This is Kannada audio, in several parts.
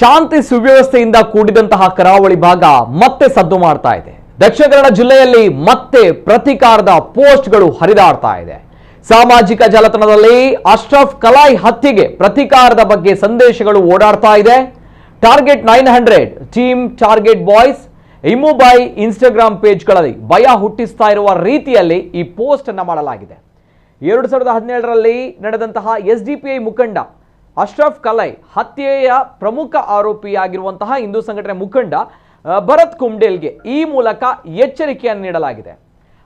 ಶಾಂತಿ ಸುವ್ಯವಸ್ಥೆಯಿಂದ ಕೂಡಿದಂತಹ ಕರಾವಳಿ ಭಾಗ ಮತ್ತೆ ಸದ್ದು ಮಾಡ್ತಾ ಇದೆ. ದಕ್ಷಿಣ ಕನ್ನಡ ಜಿಲ್ಲೆಯಲ್ಲಿ ಮತ್ತೆ ಪ್ರತಿಕಾರದ ಪೋಸ್ಟ್ಗಳು ಹರಿದಾಡ್ತಾ ಇದೆ. ಸಾಮಾಜಿಕ ಜಾಲತಾಣದಲ್ಲಿ ಅಶ್ರಫ್ ಕಲಾಯಿ ಹತ್ಯೆಗೆ ಪ್ರತಿಕಾರದ ಬಗ್ಗೆ ಸಂದೇಶಗಳು ಓಡಾಡ್ತಾ ಇದೆ. Target nine hundred, team target boys ಇಮುಬೈ Instagram ಪೇಜ್ಗಳಲ್ಲಿ ಭಯ ಹುಟ್ಟಿಸ್ತಾ ಇರುವ ರೀತಿಯಲ್ಲಿ ಈ ಪೋಸ್ಟ್ ಅನ್ನು ಮಾಡಲಾಗಿದೆ. ಎರಡು ಸಾವಿರದ ಹದಿನೇಳರಲ್ಲಿ ನಡೆದಂತಹ ಎಸ್ ಡಿ ಪಿ ಐ ಮುಖಂಡ ಅಶ್ರಫ್ ಕಲೈ ಹತ್ಯೆಯ ಪ್ರಮುಖ ಆರೋಪಿಯಾಗಿರುವಂತಹ ಹಿಂದೂ ಸಂಘಟನೆ ಮುಖಂಡ ಭರತ್ ಕುಂಡೇಲ್ಗೆ ಈ ಮೂಲಕ ಎಚ್ಚರಿಕೆಯನ್ನು ನೀಡಲಾಗಿದೆ.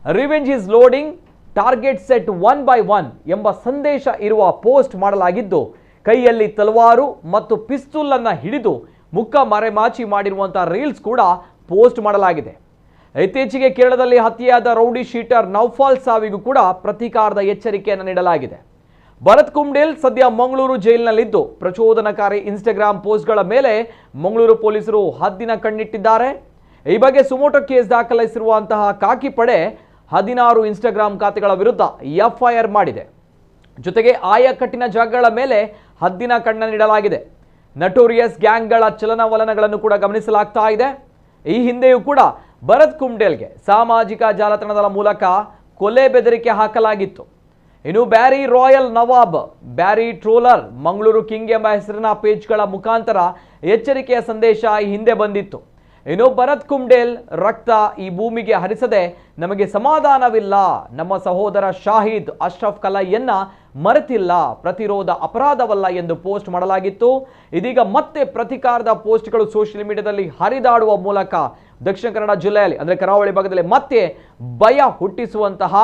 Revenge is loading target set one by one ಎಂಬ ಸಂದೇಶ ಇರುವ ಪೋಸ್ಟ್ ಮಾಡಲಾಗಿದ್ದು, ಕೈಯಲ್ಲಿ ತಲವಾರು ಮತ್ತು ಪಿಸ್ತೂಲ್ ಅನ್ನ ಹಿಡಿದು ಮುಖ ಮರೆಮಾಚಿ ಮಾಡಿರುವಂತಹ ರೀಲ್ಸ್ ಕೂಡ ಪೋಸ್ಟ್ ಮಾಡಲಾಗಿದೆ. ಇತ್ತೀಚೆಗೆ ಕೇರಳದಲ್ಲಿ ಹತ್ಯೆಯಾದ ರೌಡಿ ಶೀಟರ್ ನೌಫಾಲ್ ಸಾವಿಗೂ ಕೂಡ ಪ್ರತೀಕಾರದ ಎಚ್ಚರಿಕೆಯನ್ನು ನೀಡಲಾಗಿದೆ. ಭರತ್ ಕುಂಡೇಲ್ ಸದ್ಯ ಮಂಗಳೂರು ಜೈಲಿನಲ್ಲಿದ್ದು. ಪ್ರಚೋದನಕಾರಿ ಇನ್ಸ್ಟಾಗ್ರಾಮ್ ಪೋಸ್ಟ್ಗಳ ಮೇಲೆ ಮಂಗಳೂರು ಪೊಲೀಸರು ಹದ್ದಿನ ಕಣ್ಣಿಟ್ಟಿದ್ದಾರೆ. ಈ ಬಗ್ಗೆ ಸುಮೋಟೋ ಕೇಸ್ ದಾಖಲಿಸಿರುವಂತಹ ಕಾಕಿ ಪಡೆ ಹದಿನಾರು ಇನ್ಸ್ಟಾಗ್ರಾಮ್ ಖಾತೆಗಳ ವಿರುದ್ಧ ಎಫ್ಐಆರ್ ಮಾಡಿದೆ. ಜೊತೆಗೆ ಆಯಕಟ್ಟಿನ ಜಾಗಗಳ ಮೇಲೆ ಹದ್ದಿನ ಕಣ್ಣ ನೀಡಲಾಗಿದೆ ನಟೋರಿಯಸ್ ಗ್ಯಾಂಗ್ಗಳ ಚಲನವಲನಗಳನ್ನು ಕೂಡ ಗಮನಿಸಲಾಗ್ತಾ ಇದೆ. ಈ ಹಿಂದೆಯೂ ಕೂಡ ಭರತ್ ಕುಂಡೇಲ್ಗೆ ಸಾಮಾಜಿಕ ಜಾಲತಾಣದ ಮೂಲಕ ಕೊಲೆ ಬೆದರಿಕೆ ಹಾಕಲಾಗಿತ್ತು. ಇನ್ನು Beary royal Nawab, Beary troller, Mangaluru king ಎಂಬ ಹೆಸರಿನ ಪೇಜ್ಗಳ ಮುಖಾಂತರ ಎಚ್ಚರಿಕೆಯ ಸಂದೇಶ ಈ ಹಿಂದೆ ಬಂದಿತ್ತು. ಇನ್ನು ಭರತ್ ಕುಂಡೇಲ್ ರಕ್ತ ಈ ಭೂಮಿಗೆ ಹರಿಸದೆ ನಮಗೆ ಸಮಾಧಾನವಿಲ್ಲ, ನಮ್ಮ ಸಹೋದರ ಶಾಹಿದ್ ಅಶ್ರಫ್ ಕಲೈಯನ್ನ ಮರೆತಿಲ್ಲ, ಪ್ರತಿರೋಧ ಅಪರಾಧವಲ್ಲ ಎಂದು ಪೋಸ್ಟ್ ಮಾಡಲಾಗಿತ್ತು. ಇದೀಗ ಮತ್ತೆ ಪ್ರತಿಕಾರದ ಪೋಸ್ಟ್ಗಳು ಸೋಷಿಯಲ್ ಮೀಡಿಯಾದಲ್ಲಿ ಹರಿದಾಡುವ ಮೂಲಕ ದಕ್ಷಿಣ ಕನ್ನಡ ಜಿಲ್ಲೆಯಲ್ಲಿ, ಅಂದರೆ ಕರಾವಳಿ ಭಾಗದಲ್ಲಿ ಮತ್ತೆ ಭಯ ಹುಟ್ಟಿಸುವಂತಹ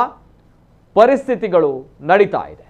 ಪರಿಸ್ಥಿತಿಗಳು ನಡೀತಾ ಇದೆ.